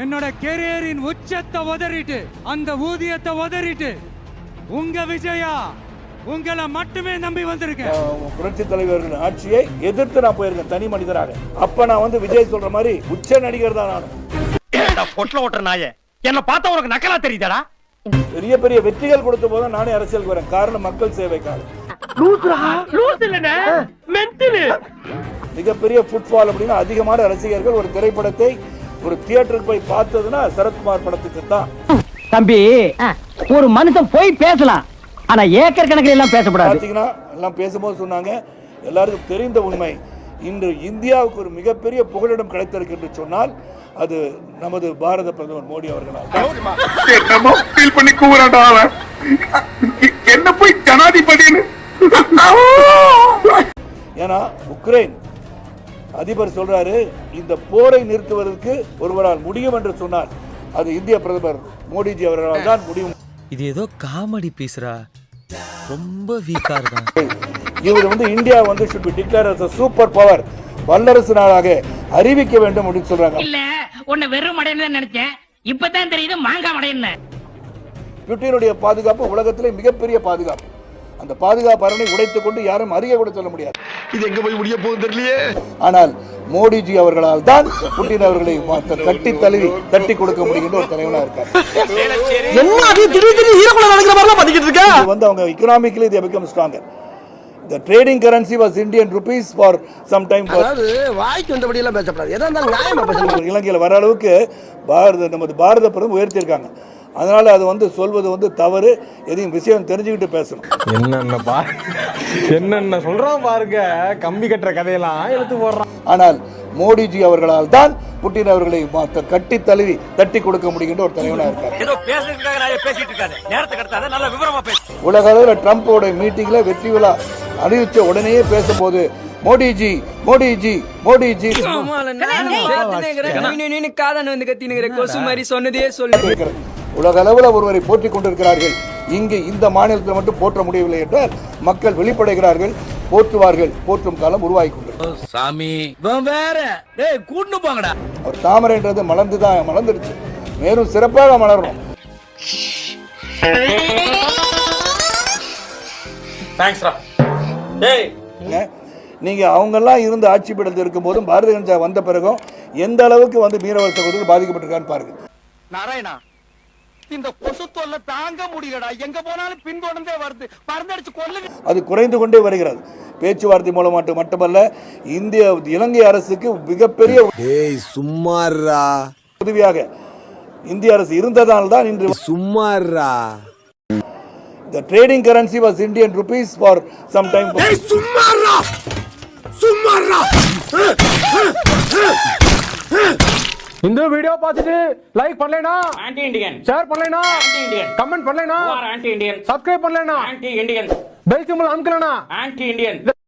என்னோட கெரியரின் உச்சத்தை உதறிட்டு அந்த ஊதியத்தை உதறிட்டு உங்க விஜயா உங்களை மட்டுமே நம்பி வந்திருக்கேன். புரட்சி தலைவர்கள் ஆட்சியை எதிர்த்து நான் போயிருக்கேன் தனி மனிதராக. அப்ப நான் வந்து விஜய் சொல்ற மாதிரி உச்ச நடிகர் தான் நான் பொட்டல ஓட்டுற நாய. என்ன பார்த்தா உனக்கு நக்கலா தெரியுதாடா? பெரிய பெரிய வெற்றிகள் கொடுத்த போதும் நானே அரசியலுக்கு வரேன். காரணம் மக்கள் சேவைக்காக. மிகப்பெரிய ஃபுட்பால் அப்படின்னா அதிகமான ரசிகர்கள் ஒரு திரைப்படத்தை ஒரு தியேட்டருக்கு போய் பார்த்ததுன்னா சரத்குமார் படத்துக்கு தான். தம்பி ஒரு மனுஷன் போய் பேசலாம். ஆனா ஏக்கர் கணக்கில் எல்லாம் பேசக்கூடாது. பார்த்தீங்கன்னா எல்லாம் பேசும்போது சொன்னாங்க எல்லாருக்கும் தெரிந்த உண்மை. இன்று இந்தியாவுக்கு ஒரு மிகப்பெரிய புகலிடம் கிடைத்திருக்கு என்று சொன்னால் அது நமது பாரத பிரதமர் மோடி அவர்களால் என்ன போய் ஜனாதிபதின்னு? ஏன்னா உக்ரைன் அதிபர் சொல்றாரு இந்த போரை நிறுத்துவதற்கு ஒருவரால் முடியும் என்று சொன்னார். அது இந்திய பிரதமர் மோடிஜி அவர்களால் தான் முடியும். இது ஏதோ காமெடி பீஸ்ரா. ரொம்ப வீக்கா இருக்கான். இவர் வந்து இந்தியா வந்து be declared as a super power வல்லரசு நாடாக அறிவிக்க வேண்டும் அப்படின்னு சொல்றாங்க. இல்ல உன்னை வெறும் மடையன்னு நினைச்சேன். இப்பதான் தெரியுது மாங்காய் மடையன்னு புட்டினுடைய பாதுகாப்பு உலகத்திலே மிகப்பெரிய பாதுகாப்பு. அந்த பாதுகாப்பு அரணை உடைத்துக் கொண்டு யாரும் அறிய கூட சொல்ல முடியாது. இது எங்க போய் முடிய போகுது தெரியலையே. ஆனால் மோடிஜி அவர்களால் தான் புட்டின் அவர்களை தட்டி தழுவி தட்டி கொடுக்க முடியுன்ற ஒரு தலைவனா இருக்கார். இது வந்து அவங்க become stronger. The trading currency was indian rupees for some time for அதாவது வாய்க்கு வந்தபடி எல்லாம் பேசணும். இலங்கையில் வர அளவுக்கு பாரத நமது பாரத பிரதமர் உயர்த்தியிருக்காங்க. அதனால அது வந்து சொல்வது வந்து தவறு எதையும் விஷயம் தெரிஞ்சுக்கிட்டு பேசணும் என்னென்ன பா என்னென்ன சொல்றான் பாருங்க கம்பி கட்டுற கதையெல்லாம் எடுத்து போடுறான் ஆனால் மோடிஜி அவர்களால் தான் புட்டின் அவர்களை கட்டி தழுவி தட்டி கொடுக்க முடியுன்ற ஒரு தலைவனா இருக்கார் உலக அளவில் ட்ரம்ப்போட மீட்டிங்ல வெற்றி விழா அறிவிச்ச உடனேயே பேசும்போது மோடிஜி மோடிஜி மோடிஜி இருக்கிறது. உலக அளவில் ஒருவரை போற்றிக் கொண்டிருக்கிறார்கள். இங்கு இந்த மாநிலத்தில் மட்டும் போற்ற முடியவில்லை என்றால் மக்கள் வெளிப்படைகிறார்கள் போற்றுவார்கள் போற்றும் காலம் உருவாகி கொண்டிருக்கிறது. சாமி. வேற. டேய் கூட்டு போங்கடா. அவர் தாமரைன்றது மலர்ந்துதான் மலர்ந்துடுச்சு. மேலும் சிறப்பாக மலரணும். தேங்க்ஸ்ரா டேய். என்ன? நீங்க அவங்கெல்லாம் இருந்து ஆட்சி பீடத்தில் இருக்கும் போதும் பாரதிய ஜனதா வந்த பிறகும் எந்த அளவுக்கு வந்து மீனவர் சகோதரர்கள் பாதிக்கப்பட்டிருக்கான்னு பாருங்க. நாராயணா இந்த கொசு தொல்லை தாங்க முடியலடா. எங்க போனாலும் பின்தொடர்ந்தே வருது. பறந்தடிச்சு கொல்லுங்க. அது குறைந்து கொண்டே வருகிறது. பேச்சுவார்த்தை மூலமாட்டு மட்டுமல்ல இந்திய இலங்கை அரசுக்கு மிகப்பெரிய டேய் சும்மாறா உதவியாக இந்திய அரசு இருந்ததால் தான் இன்று சும்மாறா the trading currency was Indian rupees for some time. சும்மாறா சும்மாறா இந்த வீடியோ பார்த்துட்டு லைக் பண்ணலைனா ஆன்டி இண்டியன் ஷேர் பண்ணலைனா ஆன்டி இண்டியன் கமெண்ட் பண்ணலைனா ஆன்டி இண்டியன் சப்ஸ்கிரைப் பண்ணலைனா ஆன்டி இண்டியன் பெல் சிம்பிள் அமுக்கலனா ஆன்டி இண்டியன்